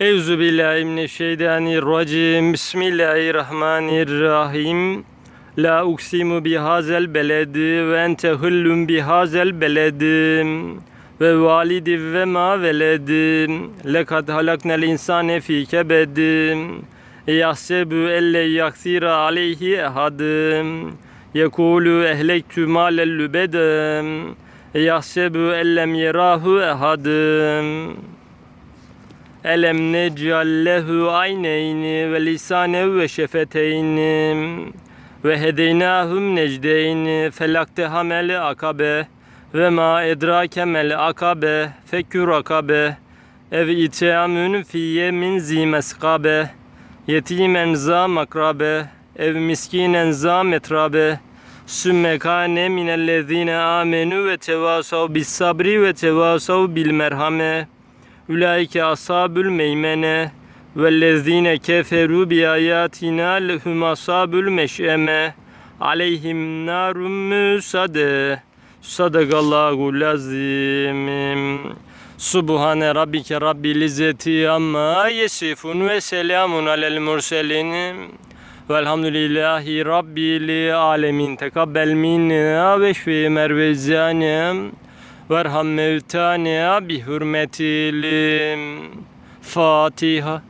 Euzu billahi mineşşeytanirracim. Bismillahirrahmanirrahim. La uksimu bihazel beledi ve ente hıllun bihazel beledi ve validi ve ma veledi. Lekad halaknel insane fi kebedi. Yahsebu elle yaksira aleyhi ehadim. Yekulu ehlektü malel lübedem. Yahsebu ellem yerahu ehadim. Elem necal lehu ayneyni ve lisane ve şefeteyni ve hedeynahum necdeyni. Felaktehamel akabe ve ma edrake mel akabe fekür akabe. Ev itiamün fiyye min zimeskabe yetimen za makrabe ev miskinen za metrabe sümme kâne minellezine amenu ve tevasav bis sabri ve tevasav bil merhame Ulaike ashabül meymene vellezine keferu bi ayatina lehum ashabül meş'eme aleyhim narun müsade sadakallahu lazim Subhane rabbike rabbil izzeti amma yesifun ve selamun alel murselin Velhamdülillahi Rabbil alemin. Tekabbel minna ve şfi mervezanem. Verham mevtana bi hürmetil Fatiha.